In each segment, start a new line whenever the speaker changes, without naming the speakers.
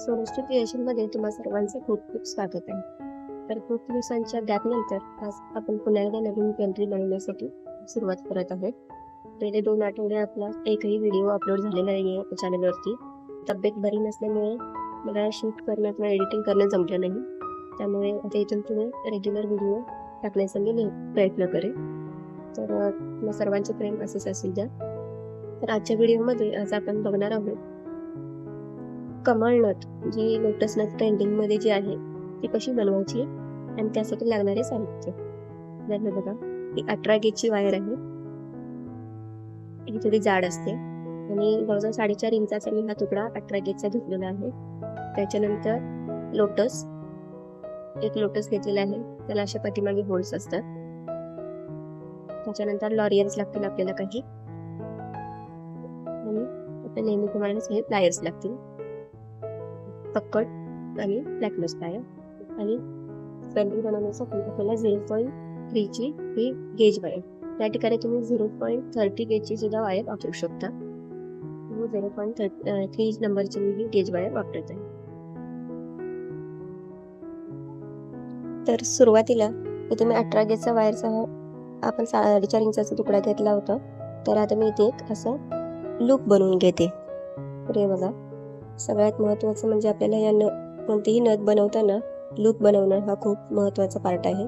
सोनस्टी क्रिएशनमध्ये तुम्हा सर्वांचं खूप खूप स्वागत आहे. तर खूप दिवसांच्या गॅपनंतर आज आपण पुन्हा एकदा नवीन कंट्री बनवण्यासाठी सुरुवात करत आहोत. गेले दोन आठवडे आपला एकही व्हिडिओ अपलोड झालेला नाही आहे चॅनलवरती तब्येत बरी नसल्यामुळे मला शूट करणं किंवा एडिटिंग करणं जमलं नाही. त्यामुळे आता इथून रेग्युलर व्हिडिओ टाकण्याचा मी प्रयत्न करेन. तर सर्वांचे प्रेम असेच असेल द्या. तर आजच्या व्हिडिओमध्ये आज आपण बघणार आहोत कमळ नथ जी लोटस नट ट्रेंडिंगमध्ये जी आहे ती कशी बनवायची आणि त्यासाठी लागणारे साहित्य. त्यातलं बघा ही अठरा गेजची वायर आहे. ही थोडी जाड असते. आणि जवळजवळ साडेचार इंचाचा मी हा तुकडा अठरा गेजचा घेतलेला आहे. त्याच्यानंतर लोटस एक लोटस घेतलेला आहे. त्याला अशा पाठीमागे होल्स असतात. त्याच्यानंतर लॉरियन्स लागतील आपल्याला काही. आणि नेहमी नेहमीप्रमाणेच हे प्लायर्स लागतील. पक्कड आणि ब्लॅकनेस टायर आणि पेंटिंग बनवण्यासाठी आपल्याला झिरो पॉईंट थ्रीची ही गेज वायर त्या ठिकाणी तुम्ही झिरो पॉईंट थर्टी गेजची सुद्धा वायर वापरू शकता. झिरो पॉईंट थर्टी थ्री नंबरची मी ही गेज वायर वापरत आहे तर सुरुवातीला तुम्ही अठरा गेजचा वायरचा आपण साडेचार इंचाचा तुकडा घेतला होता. तर आता मी इथे एक असं लूप बनवून घेते. तर हे बघा. सगळ्यात महत्त्वाचं म्हणजे आपल्याला या न कोणतीही नथ बनवताना लूप बनवणं हा खूप महत्त्वाचा पार्ट आहे.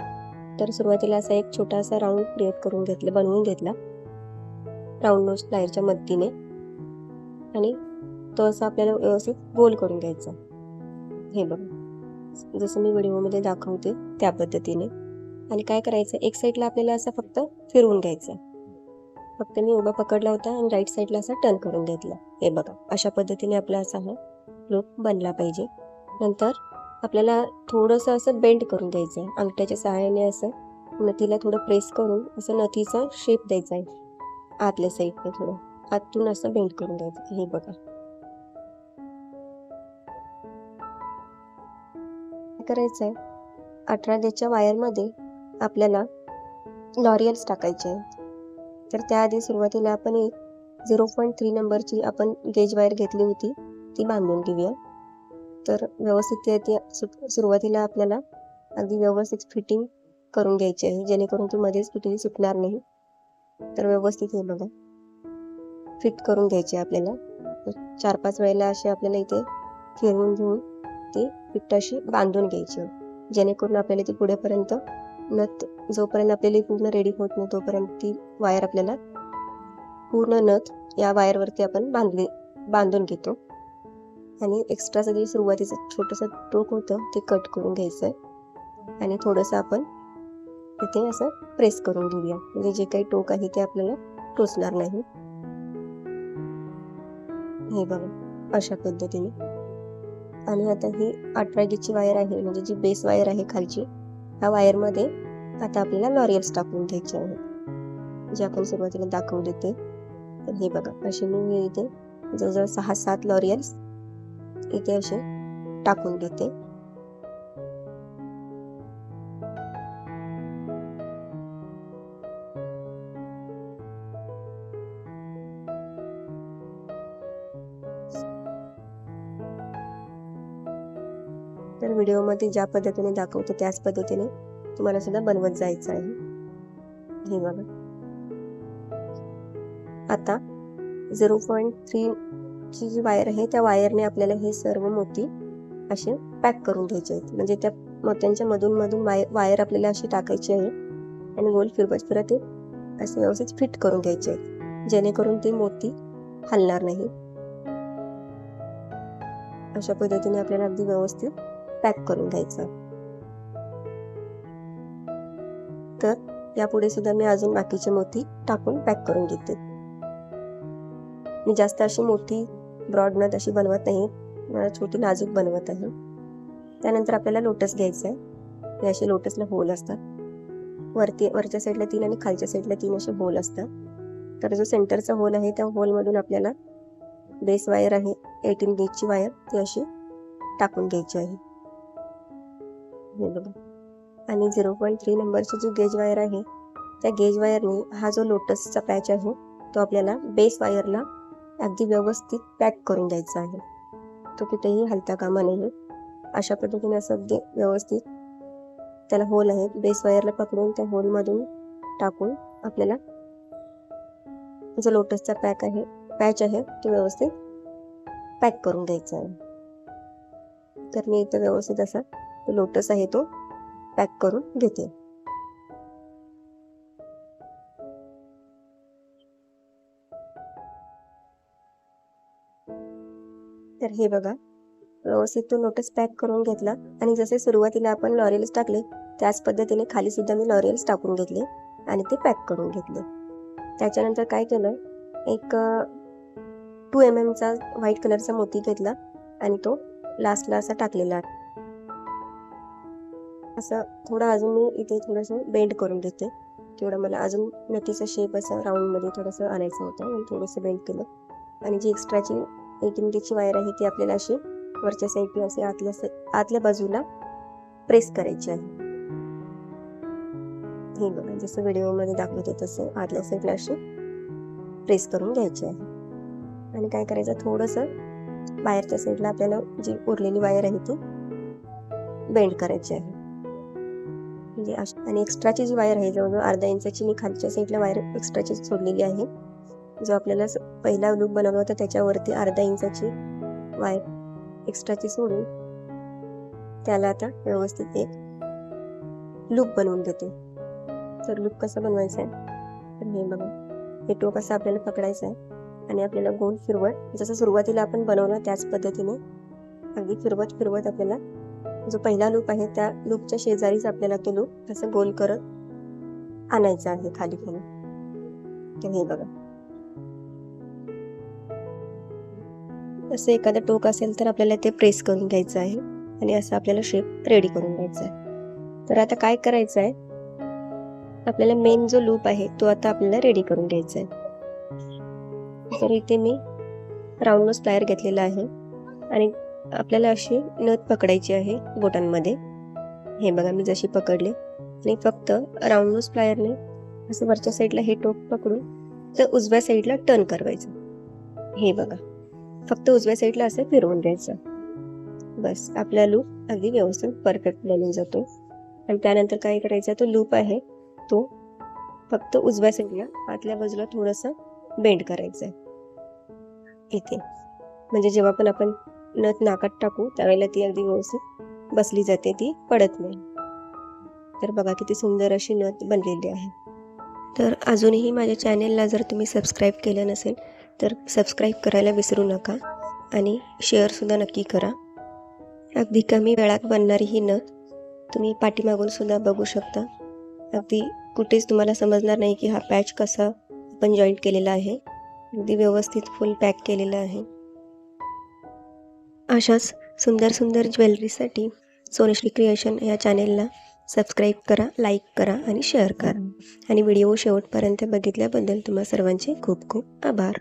तर सुरुवातीला असा एक छोटासा राऊंड क्रिएट करून घेतला बनवून घेतला. राऊंड नोज प्लायरच्या मदतीने. आणि तो असा आपल्याला व्यवस्थित गोल करून घ्यायचा. हे बघा. जसं मी व्हिडिओमध्ये दाखवते त्या पद्धतीने. आणि काय करायचं? एक साईडला आपल्याला असं फक्त फिरवून घ्यायचं. फक्त मी उभा पकडला होता आणि राईट साईडला असा टर्न करून घेतला. हे बघा अशा पद्धतीने आपला असा हा लूप बनला पाहिजे. नंतर आपल्याला थोडंसं असं बेंड करून द्यायचं आहे अंगठ्याच्या सहाय्याने असं नथीला थोडं प्रेस करून असं नथीचा शेप द्यायचा आहे. आतल्या साईडने थोडं. आतून असं बेंड करून द्यायचं हे बघा. काय करायचं आहे अठरा देच्या वायरमध्ये आपल्याला लॉरियल्स टाकायचे आहेत. तर त्याआधी सुरुवातीला आपण एक झिरो पॉईंट थ्री नंबरची आपण गेज वायर घेतली होती ती बांधून घेऊया. तर व्यवस्थित ती सुरुवातीला आपल्याला अगदी व्यवस्थित फिटिंग करून घ्यायची आहे जेणेकरून ती मध्येच कुठेही सुटणार नाही. तर व्यवस्थित हे बघा. फिट करून घ्यायची आहे आपल्याला. चार पाच वेळेला अशी आपल्याला इथे फिरवून घेऊन ती फिट अशी बांधून घ्यायची जेणेकरून आपल्याला ती पुढेपर्यंत नथ जोपर्यंत आपल्याला पूर्ण रेडी होत नाही तोपर्यंत ती वायर आपल्याला पूर्ण नथ या वायरवरती आपण बांधली बांधून घेतो. आणि एक्स्ट्राचं जे सुरुवातीचं छोटंसं टोक होतं ते कट करून घ्यायचं आहे आणि थोडंसं आपण तिथे असं प्रेस करून घेऊया. म्हणजे जे काही टोक आहे ते आपल्याला टोचणार नाही. हे बघा अशा पद्धतीने. आणि आता ही अठरा वायर आहे म्हणजे जी बेस वायर आहे खालची ह्या वायरमध्ये आता आपल्याला लॉरियल्स टाकून घ्यायचे आहे. जे आपण सुरुवातीला दाखवले ते तर हे बघा असे मी इथे जवळजवळ सहा सात लॉरियल्स इथे असे टाकून घेते तर व्हिडिओमध्ये ज्या पद्धतीने दाखवतो त्याच पद्धतीने तुम्हाला सुद्धा बनवत जायचं आहे. हे बघा. आता झिरो पॉईंट थ्री ची जी वायर आहे त्या वायरने आपल्याला हे सर्व मोती असे पॅक करून घ्यायचे आहेत. म्हणजे त्या मोत्यांच्या मधून मधून वायर आपल्याला अशी टाकायची आहे आणि गोल फिरवत फिरत ते असे व्यवस्थित फिट करून घ्यायचे आहेत. जेणेकरून ते मोती हलणार नाही. अशा पद्धतीने आपल्याला अगदी व्यवस्थित पॅक करून घ्यायचं तर यापुढे सुद्धा मी अजून बाकीचे मोती टाकून पॅक करून घेते. मी जास्त अशी मोठी ब्रॉडनथ अशी बनवत नाही. मला छोटी नाजूक बनवत आहे. त्यानंतर आपल्याला लोटस घ्यायचं आहे. हे असे लोटसला होल असतात. वरती वरच्या साईडला तीन आणि खालच्या साईडला तीन असे होल असतात. तर जो सेंटरचा होल आहे त्या होलमधून आपल्याला बेस वायर आहे एटीन गेजची वायर ती अशी टाकून घ्यायची आहे. बघा. आणि झिरो पॉईंट थ्री नंबरचा जो गेज वायर आहे त्या गेज वायरने हा जो लोटसचा पॅच आहे तो आपल्याला बेस वायरला अगदी व्यवस्थित पॅक करून द्यायचा आहे. तो कुठेही हलता कामा नये. अशा पद्धतीने असं अगदी व्यवस्थित त्याला होल आहे. बेस वायरला पकडून त्या होलमधून टाकून आपल्याला जो लोटसचा पॅक आहे पॅच आहे तो व्यवस्थित पॅक करून द्यायचा आहे. तर मी इथं व्यवस्थित असा लोटस आहे तो पॅक करून घेते. तर हे बघा व्यवस्थित तो लोटस पॅक करून घेतला आणि जसे सुरुवातीला आपण लॉरियल्स टाकले त्याच पद्धतीने खाली सुद्धा मी लॉरियल्स टाकून घेतले आणि ते पॅक करून घेतले. त्याच्यानंतर काय केलं एक टू एम एमचा व्हाईट कलरचा मोती घेतला आणि तो लास्टला असा टाकलेला असं थोडं अजून मी इथे थोडंसं बेंड करून घेते. तेवढं मला अजून नटीचा शेप असं राऊंडमध्ये थोडंसं आणायचं होतं आणि थोडंसं बेंड केलं. आणि जी एक्स्ट्राची एक इंचीची वायर आहे ती आपल्याला अशी वरच्या साईडने असे आतल्या आतल्या बाजूला प्रेस करायची आहे. हे बघा जसं व्हिडिओमध्ये दाखवते तसं आतल्या साईडला अशी प्रेस करून घ्यायची आहे. आणि काय करायचं थोडंसं बाहेरच्या साईडला आपल्याला जी उरलेली वायर आहे ती बेंड करायची आहे. म्हणजे अश- आणि एक्स्ट्राची जी वायर आहे जवळजवळ अर्धा इंचाची मी खालच्या साईडला वायर एक्स्ट्राची सोडलेली आहे. जो आपल्याला पहिला लूप बनवला होता त्याच्यावरती अर्धा इंचाची वायर एक्स्ट्राची सोडून त्याला आता व्यवस्थित एक लूप बनवून देते. तर लूप कसा बनवायचा आहे? तर हे बघा. हे टोक असं आपल्याला पकडायचं आहे. आणि आपल्याला गोल फिरवत जसं सुरुवातीला आपण बनवलं त्याच पद्धतीने अगदी फिरवत फिरवत आपल्याला जो पहिला लूप आहे त्या लूपच्या शेजारीच आपल्याला तो लूप असं गोल करत आणायचा आहे खाली खाली तर हे बघा. असं एखादं टोक असेल तर आपल्याला ते प्रेस करून घ्यायचं आहे आणि असं आपल्याला शेप रेडी करून घ्यायचा आहे. तर आता काय करायचं आहे? आपल्याला मेन जो लूप आहे तो आता आपल्याला रेडी करून घ्यायचा आहे. तर इथे मी राऊंड नोस प्लायर घेतलेला आहे आणि आपल्याला अशी नथ पकडायची आहे बोटांमध्ये. हे बघा मी जशी पकडले आणि फक्त राऊंड नोस प्लायरने असं वरच्या साईडला हे टोक पकडून तर उजव्या साईडला टर्न करवायचं. हे बघा फक्त उजव्या साईडला असं फिरवून द्यायचं. बस आपला लूप अगदी व्यवस्थित परफेक्ट बनून जातो. आणि त्यानंतर काय करायचं तो लूप आहे तो फक्त उजव्या साईडला आतल्या बाजूला थोडंसं बेंड करायचं आहे. इथे. म्हणजे जेव्हा पण आपण नथ नाकात टाकू त्यावेळेला ती अगदी व्यवस्थित बसली जाते ती पडत नाही. तर बघा किती सुंदर अशी नथ बनलेली आहे. तर अजूनही माझ्या चॅनेलला जर तुम्ही सबस्क्राईब केलं नसेल तर सबस्क्राईब करायला विसरू नका आणि शेअरसुद्धा नक्की करा. अगदी कमी वेळात बनणारी ही नथ तुम्ही पाठीमागून सुद्धा बघू शकता. अगदी कुठेच तुम्हाला समजणार नाही की हा पॅच कसा आपण जॉईंट केलेला आहे. अगदी व्यवस्थित फुल पॅक केलेलं आहे. अशाच सुंदर सुंदर ज्वेलरीसाठी सोनेश्री क्रिएशन या चॅनेलला सबस्क्राईब करा लाईक करा आणि शेअर करा. आणि व्हिडिओ शेवटपर्यंत बघितल्याबद्दल तुम्हा सर्वांचे खूप खूप आभार.